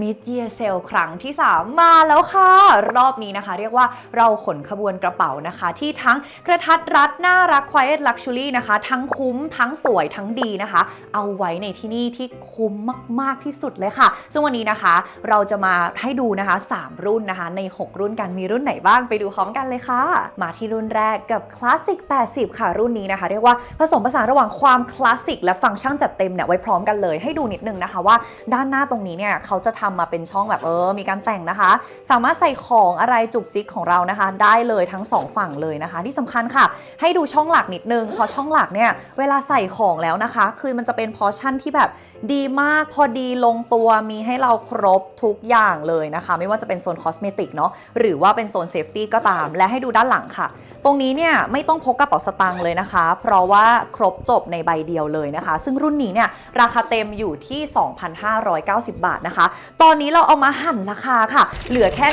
Mid Year Sale ครั้งที่ 3 มาแล้วค่ะ รอบนี้นะคะ เรียกว่าเราขนขบวนกระเป๋านะคะ ที่ทั้งกระทัดรัดน่ารัก Quiet Luxury นะคะ ทั้งคุ้มทั้งสวยทั้งดีนะคะ เอาไว้ในที่นี่ที่คุ้มมาก ๆ ที่สุดเลยค่ะ ซึ่งวันนี้นะคะ เราจะมาให้ดูนะคะ 3 รุ่นนะคะ ใน 6 รุ่นกันมีรุ่นไหนบ้างไปดูพร้อมกันเลยค่ะ มาที่รุ่นแรกกับ Classic 80 ค่ะ รุ่นนี้นะคะ เรียกว่าผสมผสานระหว่างความคลาสสิกและฟังก์ชันจัดเต็มเนี่ยไว้พร้อมกันเลยให้ดูนิดนึงนะคะว่าด้านหน้าตรงนี้เนี่ยเขาจะทำมาเป็นช่องแบบเออ มีการแต่งนะคะ สามารถใส่ของอะไรจุกจิกของเรานะคะ ได้เลยทั้งสองฝั่งเลยนะคะ ที่สำคัญค่ะ ให้ดูช่องหลักนิดนึงเพราะช่องหลักเนี่ยเวลาใส่ของแล้วนะคะ คือมันจะเป็นพอชั่นที่แบบดีมากพอดีลงตัวมีให้เราครบทุกอย่างเลยนะคะ ไม่ว่าจะเป็นโซนคอสเมติกเนาะหรือว่าเป็นโซนเซฟตี้ก็ตาม และให้ดูด้านหลังค่ะ ตรงนี้เนี่ยไม่ต้องพกกระเป๋าสตางค์เลยนะคะ เพราะว่าครบจบในใบเดียวเลยนะคะ ซึ่งรุ่นนี้เนี่ยราคาเต็มอยู่ที่ 2,590 บาทนะคะตอนนี้เราเอามาหั่นราคาค่ะ เหลือแค่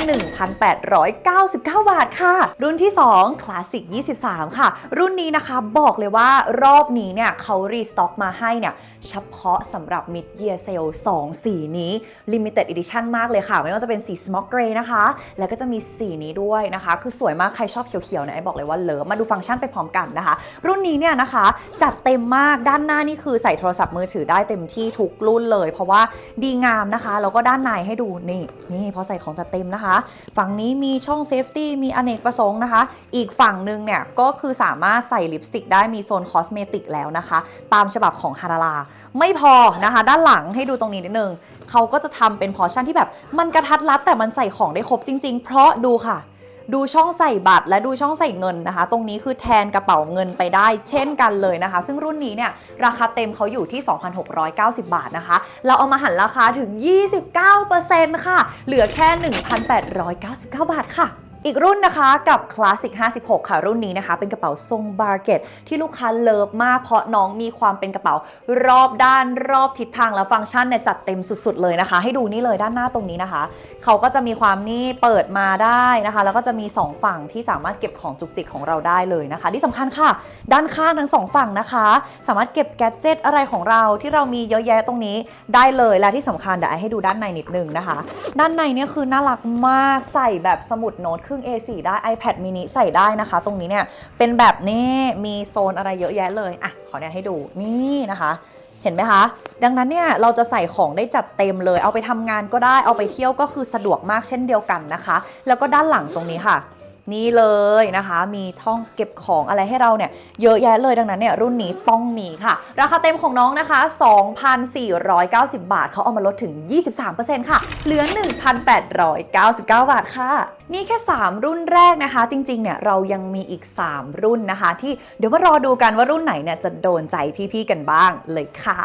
1,899 บาทค่ะ รุ่นที่2 Classic 23 ค่ะ รุ่นนี้นะคะบอกเลยว่ารอบนี้เนี่ยเขารีสต็อกมาให้เนี่ยเฉพาะสำหรับ Mid Year Sale 2สีนี้ Limited Edition มากเลยค่ะ ไม่ว่าจะเป็นสี Smoke Grey นะคะ แล้วก็จะมีสีนี้ด้วยนะคะ คือสวยมากใครชอบเขียวๆเนี่ยไอ้บอกเลยว่าเลิฟมาดูฟังก์ชันไปพร้อมกันนะคะ รุ่นนี้เนี่ยนะคะจัดเต็มมากด้านหน้านี่คือใส่โทรศัพท์มือถือได้เต็มที่ทุกรุ่นเลย เพราะว่าดีงามนะคะแล้วก็ได้านในให้ดูนี่นี่พอใส่ของจะเต็มนะคะ ฝั่งนี้มีช่องเซฟตี้มีอเนกประสงค์นะคะ อีกฝั่งหนึ่งเนี่ยก็คือสามารถใส่ลิปสติกได้มีโซนคอสเมติกแล้วนะคะ ตามฉบับของฮาราลาไม่พอนะคะ ด้านหลังให้ดูตรงนี้นิดนึงเขาก็จะทำเป็นพอชั่นที่แบบมันกระทัดรัดแต่มันใส่ของได้ครบจริง ๆ เพราะดูค่ะ ดูช่องใส่บัตรและดูช่องใส่เงินนะคะ ตรงนี้คือแทนกระเป๋าเงินไปได้ เช่นกันเลยนะคะ ซึ่งรุ่นนี้เนี่ยราคาเต็มเขาอยู่ที่ 2,690 บาทนะคะ เราเอามาหันราคาถึง 29%ค่ะ เหลือแค่ 1,899 บาทค่ะ อีกรุ่นนะคะกับ Classic 56 ค่ะ รุ่นนี้นะคะ เป็นกระเป๋าทรงบาร์เกตที่ลูกค้าเลิฟมากเพราะน้องมีความเป็นกระเป๋ารอบด้านรอบทิศทางและฟังก์ชันเนี่ยจัดเต็มสุดๆเลยนะคะ ให้ดูนี่เลยด้านหน้าตรงนี้นะคะ เขาก็จะมีความนี่เปิดมาได้นะคะ แล้วก็จะมี 2 ฝั่งที่สามารถเก็บของจุกจิกของเราได้เลยนะคะ ที่สำคัญค่ะ ด้านข้างทั้งสองฝั่งนะคะ สามารถเก็บแกดเจิตอะไรของเราที่เรามีเยอะแยะตรงนี้ได้เลยและที่สำคัญเดี๋ยวให้ดูด้านในนิดนึงนะคะ ด้านในเนี่ยคือน่ารักมากใส่แบบสมุดโน้ตรึ่ง A4 ได้ iPad mini ใส่ได้นะคะ ตรงนี้เนี่ยเป็นแบบนี้มีโซนอะไรเยอะแยะเลยอะขอเนี่ยให้ดูนี่นะคะเห็นไหมคะ ดังนั้นเนี่ยเราจะใส่ของได้จัดเต็มเลย เอาไปทำงานก็ได้ เอาไปเที่ยวก็คือสะดวกมากเช่นเดียวกันนะคะ แล้วก็ด้านหลังตรงนี้ค่ะ นี่เลยนะคะ มีท่องเก็บของอะไรให้เราเนี่ยเยอะแยะเลยดังนั้นเนี่ยรุ่นนี้ต้องมีค่ะ ราคาเต็มของน้องนะคะ 2,490 บาท เขาเอามาลดถึง 23%ค่ะ เหลือ 1,899 บาทค่ะนี่แค่ 3 รุ่นแรกนะคะ จริงๆ เนี่ยเรายังมีอีก 3 รุ่นนะคะ ที่เดี๋ยวมารอดูกันว่ารุ่นไหนเนี่ยจะโดนใจพี่ ๆ กันบ้างเลยค่ะ